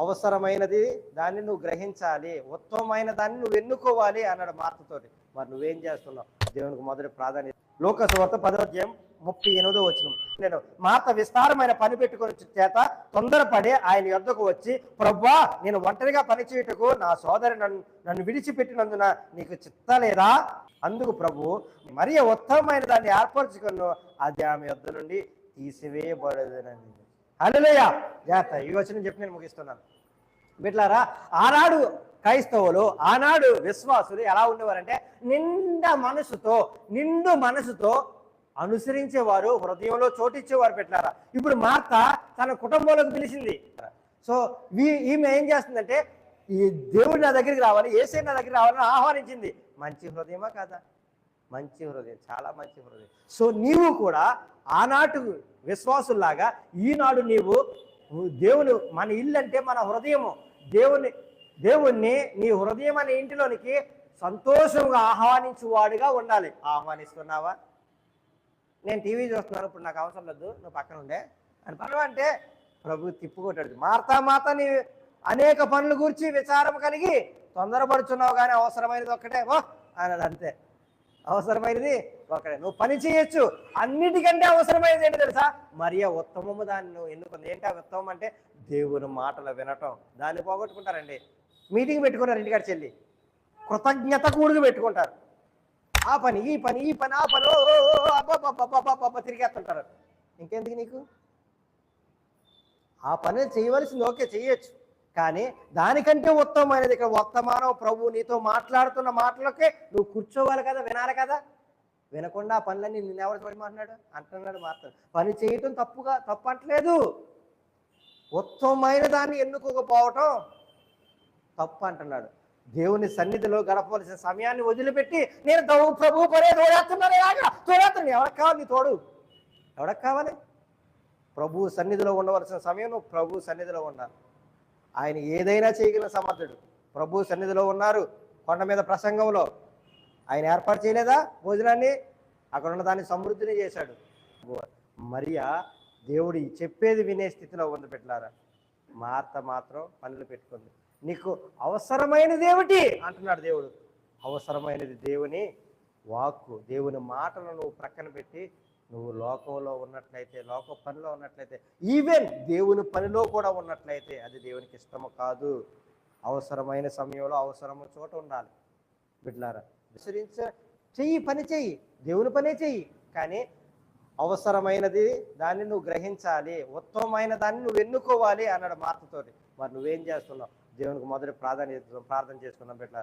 అవసరమైనది దాన్ని నువ్వు గ్రహించాలి. ఉత్తమమైన దాన్ని నువ్వు ఎన్నుకోవాలి అన్నాడు మార్తతోటి. మరి నువ్వేం చేస్తున్నావు? దేవునికి మొదటి ప్రాధాన్యత. లోకసువార్త పదోధ్యాయం ముప్పై ఎనిమిదో వచ్చిన నేను మాత విస్తారమైన పని పెట్టుకుని చేత తొందరపడి ఆయన యొద్దకు వచ్చి ప్రవ్వా నేను ఒంటరిగా పనిచేయుటకు నా సోదరి నన్ను నన్ను విడిచిపెట్టినందున నీకు చిత్త లేదా? అందుకు ప్రభు మరి ఉత్తమమైన దాన్ని ఏర్పరచుకును. అది ఆమె యొద్ద నుండి తీసివేయబడదునని. హల్లెలూయా. జాగ్రత్త. ఈ వచనం చెప్పి నేను ముగిస్తున్నాను. బిట్లారా ఆనాడు క్రైస్తవులు ఆనాడు విశ్వాసులు ఎలా ఉండేవారంటే నిండా మనసుతో నిండు మనసుతో అనుసరించేవారు హృదయంలో చోటిచ్చేవారు పెట్టినారా. ఇప్పుడు మార్త తన కుటుంబంలోకి పిలిచింది. సో వీ ఈమె ఏం చేస్తుందంటే ఈ దేవుడు నా దగ్గరికి రావాలి ఏసే నా దగ్గరికి రావాలని ఆహ్వానించింది. మంచి హృదయమా కాదా? మంచి హృదయం చాలా మంచి హృదయం. సో నీవు కూడా ఆనాటు విశ్వాసుల్లాగా ఈనాడు నీవు దేవుని మన ఇల్లు అంటే మన హృదయము. దేవుని దేవుణ్ణి నీ హృదయం అనే ఇంటిలోనికి సంతోషంగా ఆహ్వానించువాడుగా ఉండాలి. ఆహ్వానిస్తున్నావా? నేను టీవీ చూస్తున్నాను ఇప్పుడు నాకు అవసరం లేదు నువ్వు పక్కన ఉండే. అని పనులు అంటే ప్రభు తిప్పుకొట్టాడు. మారతా మాత నీ అనేక పనుల గురించి విచారం కలిగి తొందరపడుచున్నావు కానీ అవసరమైనది ఒక్కటే. ఓ అన్నాడు అంతే. అవసరమైనది ఒకటే. నువ్వు పని చేయొచ్చు. అన్నిటికంటే అవసరమైనది ఏంటి తెలుసా? మరియా ఉత్తమము దాన్ని నువ్వు ఎన్నుకుంది. ఏంటి ఆ ఉత్తమం అంటే దేవుని మాటలు వినటం. దాన్ని పోగొట్టుకుంటారండి. మీటింగ్ పెట్టుకున్నారు ఇంటికాడ చెల్లి. కృతజ్ఞత కూడుకు పెట్టుకుంటారు. ఆ పని ఈ పని ఈ పని ఆ పని. ఓ, తిరిగేస్తుంటారు. ఇంకెందుకు నీకు? ఆ పని చేయవలసింది. ఓకే చేయొచ్చు. కానీ దానికంటే ఉత్తమమైనది ఇక్కడ వర్తమానం ప్రభు నీతో మాట్లాడుతున్న మాటలకే నువ్వు కూర్చోవాలి కదా వినాలి కదా? వినకుండా ఆ పనులన్నీ నేను ఎవరు పడి మాట్లాడు అంటున్నాడు మాత్రం. పని చేయటం తప్పుగా తప్పు అంటలేదు. ఉత్తమమైన దాన్ని ఎన్నుకోకపోవటం తప్పు అంటున్నాడు. దేవుని సన్నిధిలో గడపవలసిన సమయాన్ని వదిలిపెట్టి నేను దౌ- ప్రభు పరే తోడేస్తున్నాను ఇలాగా తోడేస్తున్నాను ఎవరికి కావాలి నీ తోడు? ఎవరికి కావాలి? ప్రభు సన్నిధిలో ఉండవలసిన సమయం నువ్వు ప్రభు సన్నిధిలో ఉండాలి. ఆయన ఏదైనా చేయగల సమర్థుడు. ప్రభు సన్నిధిలో ఉన్నారు. కొండ మీద ప్రసంగంలో ఆయన ఏర్పాటు చేయలేదా భోజనాన్ని? అక్కడ ఉన్న దాన్ని సమృద్ధిని చేశాడు. మరియా దేవుడు చెప్పేది వినే స్థితిలో ఉంది పెట్టారా మార్త మాత్రం పనులు పెట్టుకుంది. నీకు అవసరమైనది ఏమిటి? అంటున్నాడు దేవుడు. అవసరమైనది దేవుని వాక్కు దేవుని మాటలు నువ్వు ప్రక్కన పెట్టి నువ్వు లోకంలో ఉన్నట్లయితే లోక పనిలో ఉన్నట్లయితే ఈవెన్ దేవుని పనిలో కూడా ఉన్నట్లయితే అది దేవునికి ఇష్టము కాదు. అవసరమైన సమయంలో అవసరము చోట ఉండాలి. బిడ్లారా విసరించ చెయ్యి పని చెయ్యి దేవుని పనే చెయ్యి. కానీ అవసరమైనది దాన్ని నువ్వు గ్రహించాలి. ఉత్తమమైన దాన్ని నువ్వు ఎన్నుకోవాలి అన్నాడు మార్తతోటి మరి నువ్వేం చేస్తున్నావు? దేవునికి మొదటి ప్రాధాన్యత ప్రార్థన చేసుకున్నాం బిడ్డ